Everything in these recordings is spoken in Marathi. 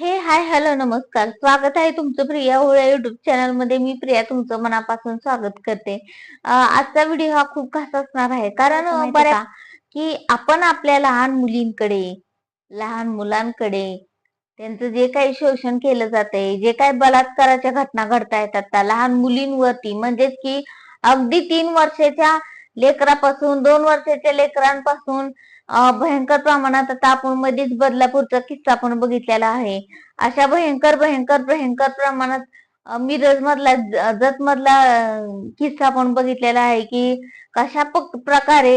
हे हाय हॅलो नमस्कार. स्वागत आहे तुमचं प्रिया होळे युट्यूब चॅनलमध्ये. मी प्रिया तुमचं मनापासून स्वागत करते. आजचा व्हिडिओ हा खूप खास असणार आहे. कारण बऱ्या की? आपण आपल्या लहान मुलींकडे लहान मुलांकडे त्यांचं जे काही शोषण केलं जातंय जे काही बलात्काराच्या घटना घडतायत आता लहान मुलींवरती. म्हणजेच की अगदी तीन वर्षाच्या लेकरापासून दोन वर्षाच्या लेकरांपासून भयंकर प्रमाणात आता आपण मध्येच बदलापूरचा किस्सा आपण बघितलेला आहे. अशा भयंकर भयंकर भयंकर प्रमाणात मिरज मधला जत मधला किस्सा आपण बघितलेला आहे की कशा प्रकारे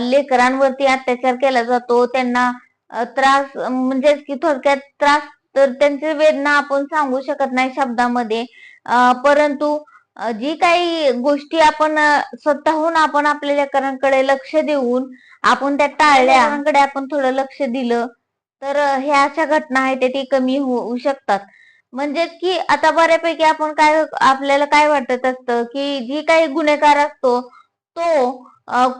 लेकरांवरती अत्याचार केला जातो त्यांना त्रास म्हणजेच की थोडक्यात त्रास तर त्यांची वेदना आपण सांगू शकत नाही शब्दामध्ये. परंतु जी काही गोष्टी आपण स्वतःहून आपण आपल्या लेकरांकडे लक्ष देऊन आपण त्या टाळल्या आपण थोडं लक्ष दिलं तर ह्या अशा घटना आहेत ते कमी होऊ शकतात. म्हणजेच की आता बऱ्यापैकी आपण काय आपल्याला काय वाटत असतं की जी काही गुन्हेगार असतो तो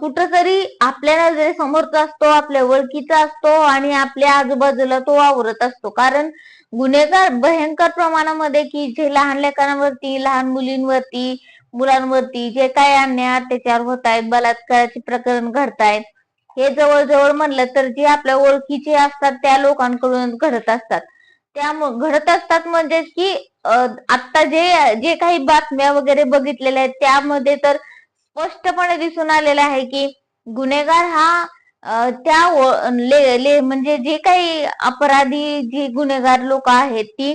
कुठंतरी आपल्या नजरेसमोरचा असतो आपल्या ओळखीचा असतो आणि आपल्या आजूबाजूला तो वावरत असतो. कारण गुन्हेगार भयंकर प्रमाणामध्ये की जे लहान लेकरांवरती लहान मुलींवरती मुलांवरती जे काही अन्याय अत्याचार होत आहेत बलात्काराचे प्रकरण घडतायत हे जवळजवळ म्हणलं तर जे आपल्या ओळखीचे असतात त्या लोकांकडून घडत असतात. त्यामुळे घडत असतात म्हणजे की आता जे जे काही बातम्या वगैरे बघितलेल्या आहेत त्यामध्ये तर स्पष्टपणे दिसून आलेलं आहे की गुन्हेगार हा त्या ले ले- म्हणजे जे काही अपराधी जी गुन्हेगार लोक आहेत ती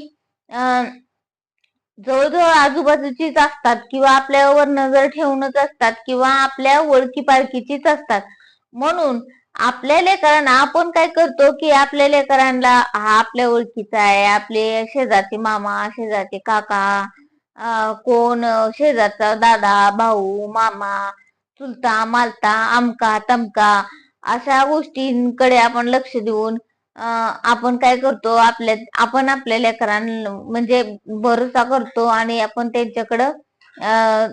अं, जवळजवळ आजूबाजूचीच असतात किंवा आपल्यावर नजर ठेवूनच असतात किंवा आपल्या ओळखी पाळखीचीच असतात. म्हणून आपल्या लेकरांना आपण काय करतो की आपल्या लेकरांना हा आपल्या ओळखीचा आहे आपले शेजारचे मामा शेजारचे काका कोण शेजारचा दादा भाऊ मामा चुलता मालता आमका तमका अशा गोष्टींकडे आपण लक्ष देऊन आपण काय करतो आपल्या आपण आपल्या लेकरांना म्हणजे भरोसा करतो आणि आपण त्यांच्याकडं अं,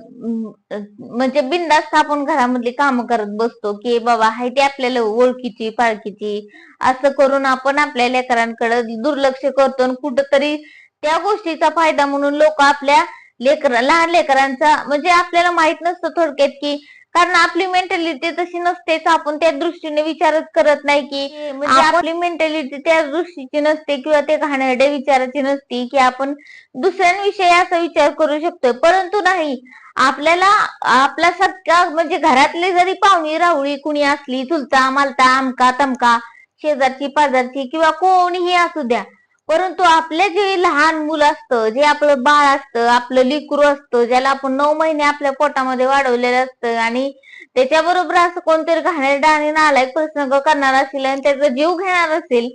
म्हणजे बिनधास्त आपण घरामधली कामं करत बसतो की बाबा हाय ते आपल्याला ओळखीची पाळखीची. असं करून आपण आपल्या लेकरांकडे दुर्लक्ष करतो आणि कुठंतरी त्या गोष्टीचा फायदा म्हणून लोक आपल्या लेकर लहान लेकरांचा म्हणजे आपल्याला माहीत नसतं थोडक्यात की कारण आपली मेंटॅलिटी तशी नसतेच आपण त्या दृष्टीने विचारच करत नाही की म्हणजे आपली मेंटॅलिटी त्या दृष्टीची नसते किंवा ते घाणेरड्या विचाराची नसते की आपण दुसऱ्यांविषयी असा विचार करू शकतोय. परंतु नाही आपल्याला आपला सख्या म्हणजे घरातले जरी पाहुणी राहुळी कुणी असली चुलता मालता आमका तमका शेजारची पाजारची किंवा कोणीही असू द्या परंतु आपले जे लहान मुलं असतं जे आपलं बाळ असतं आपलं लिकरू असतं ज्याला आपण नऊ महिने आपल्या पोटामध्ये वाढवलेलं असतं आणि त्याच्याबरोबर असं कोणतरी घाणेरडा आणि नालायक प्रसंग करणार असेल आणि त्याचा जीव घेणार असेल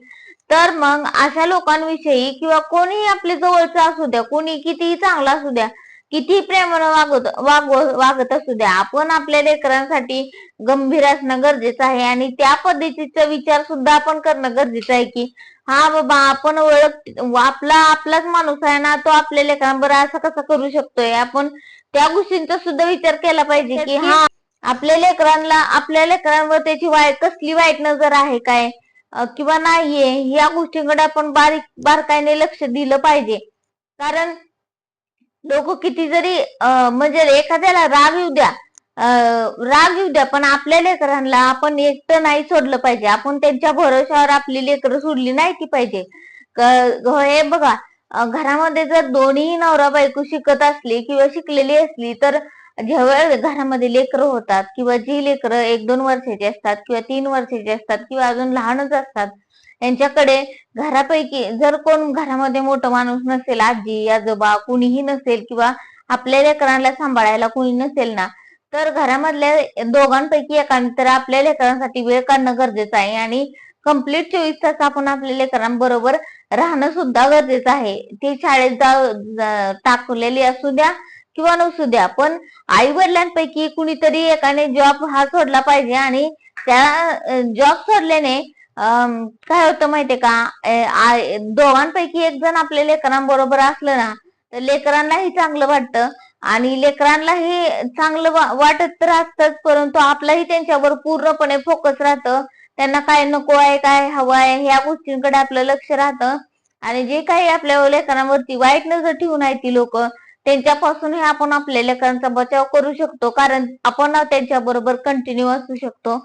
तर मग अशा लोकांविषयी किंवा कोणीही आपल्या जवळचं असू द्या कोणी कितीही चांगला असू द्या किती प्रेमानं वागत वाग वागत असू द्या. आपण आपल्या लेकरांसाठी गंभीर असणं गरजेचं आहे आणि त्या पद्धतीचा विचार सुद्धा आपण करणं गरजेचं आहे की हा बाबा आपण ओळख आपला आपलाच माणूस आहे ना तो आपल्या लेकरांबर असं कसं करू शकतोय? आपण त्या गोष्टींचा सुद्धा विचार केला पाहिजे की हा आपल्या लेकरांना आपल्या लेकरांवर त्याची वाईट कसली वाईट नजर आहे काय? किंवा नाहीये? या गोष्टींकडे आपण बारीक बारकाईने लक्ष दिलं पाहिजे. कारण लोक किती जरी म्हणजे एखाद्याला राग येऊ द्या राग येऊ द्या पण आपल्या लेकरांना आपण एकटं नाही सोडलं पाहिजे. आपण त्यांच्या भरोश्यावर आपली लेकरं सोडली नाही ती पाहिजे. हो, हे बघा घरामध्ये जर दोन्ही नवरा बायको शिकत असली किंवा शिकलेली असली तर जेव्हा घरामध्ये लेकरं होतात किंवा जी लेकरं एक दोन वर्षाची असतात किंवा तीन वर्षाची असतात किंवा अजून लहानच असतात यांच्याकडे घरापैकी जर कोण घरामध्ये मोठं माणूस नसेल आजी आजोबा कुणीही नसेल किंवा आपल्या लेकरांना सांभाळायला कुणी नसेल ना तर घरामधल्या दोघांपैकी एकाने तर आपल्या लेकरांसाठी वेळ काढणं गरजेचं आहे आणि कंप्लीट चोवीस तास आपण आपल्या लेकरांबरोबर राहणं सुद्धा गरजेचं आहे. ते शाळेत जा- टाकलेली असू द्या किंवा नसू द्या पण आई वडिलांपैकी कुणीतरी एकाने जॉब हा सोडला पाहिजे आणि त्या जॉब सोडल्याने काय होतं माहितीये का? दोघांपैकी एक जण आपल्या लेकरांबरोबर असलं ना तर लेकरांनाही चांगलं वाटतं. आणि लेकरांनाही चांगलं वाटत तर असतंच परंतु आपलाही त्यांच्यावर पूर्णपणे फोकस राहतं. त्यांना काय नको आहे काय हवं आहे ह्या गोष्टींकडे आपलं लक्ष राहतं. आणि जे काही आपल्या लेकरांवरती वाईट नजर ठेवून आहे ती लोक त्यांच्यापासून हे आपण आपल्या लेकरांचा बचाव करू शकतो. कारण आपण त्यांच्या बरोबर कंटिन्यू असू शकतो.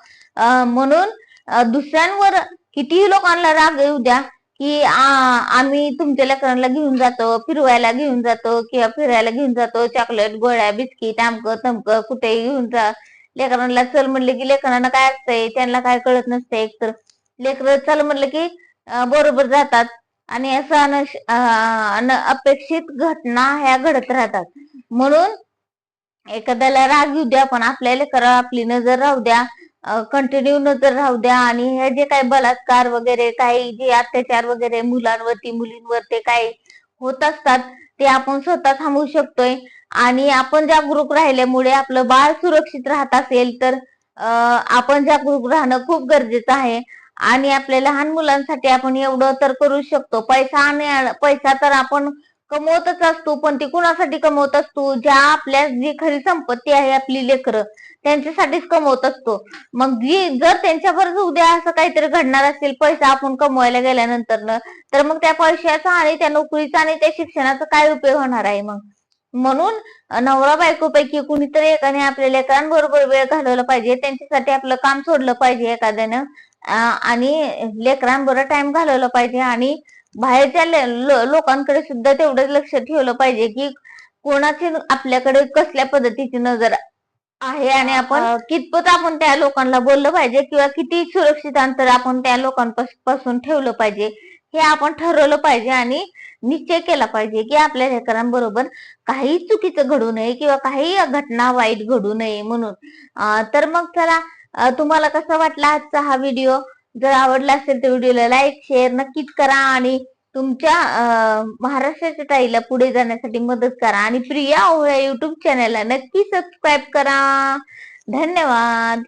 म्हणून दुसऱ्यांवर कितीही लोकांना राग येऊ द्या की आम्ही तुमच्या लेकरांना घेऊन जातो फिरवायला घेऊन जातो किंवा फिरायला घेऊन जातो चॉकलेट गोळ्या बिस्किट आमकं तमकं कुठे घेऊन जा. लेकरांना चल म्हणले की लेकरांना काय असतंय त्यांना काय कळत नसते एकतर. लेकर चल म्हणलं की बरोबर जातात आणि असं अनश- अं, घटना ह्या घडत राहतात. म्हणून एखाद्याला राग येऊ द्या पण आपल्या लेकरावर आपली नजर राहू द्या. कंटिन्यू नजर राहू द्या आणि हे जे काही बलात्कार वगैरे काही जे अत्याचार वगैरे मुलांवरती मुलींवर ते काही होत असतात ते आपण स्वतः थांबवू शकतोय. आणि आपण जागरूक राहिल्यामुळे आपलं बाळ सुरक्षित राहत असेल तर आपण जागरूक राहणं खूप गरजेचं आहे. आणि आपल्या लहान मुलांसाठी आपण एवढं तर करू शकतो. पैसा आणि पैसा तर आपण कमवतच असतो पण ती कुणासाठी कमवत असतो? ज्या आपल्या जी खरी संपत्ती आहे आपली लेकरं त्यांच्यासाठीच कमवत असतो. मग जी जर त्यांच्यावर उद्या असं काहीतरी घडणार असेल पैसा आपण कमवायला गेल्यानंतर तर मग त्या पैशाचा आणि त्या नोकरीचा आणि त्या शिक्षणाचा काय उपयोग होणार आहे मग? म्हणून नवरा बायको पैकी कुणीतरी एकाने आपल्या लेकरांबरोबर वेळ घालवला पाहिजे त्यांच्यासाठी आपलं काम सोडलं पाहिजे एखाद्यानं आणि लेकरांबरोबर टाइम घालवला पाहिजे आणि बाहेरच्या लोकांकडे सुद्धा तेवढंच लक्ष ठेवलं पाहिजे की कोणाची आपल्याकडे कसल्या पद्धतीची नजर आहे आणि आपण कितपत आपण त्या लोकांना बोललं पाहिजे किंवा किती सुरक्षित अंतर आपण त्या लोकांपासून ठेवलं पाहिजे हे आपण ठरवलं पाहिजे आणि निश्चय केला पाहिजे की आपल्या लेकरांबरोबर काही चुकीचं घडू नये किंवा काही घटना वाईट घडू नये म्हणून. तर मग चला तुम्हाला कसा वाटला आजचा हा व्हिडिओ? जर आवडला असेल तर व्हिडिओला लाईक शेअर नक्कीच करा आणि तुमच्या महाराष्ट्राच्या ताईला पुढे जाण्यासाठी मदत करा. आणि प्रिया ओहळा युट्यूब चॅनलला नक्की सबस्क्राईब करा. धन्यवाद.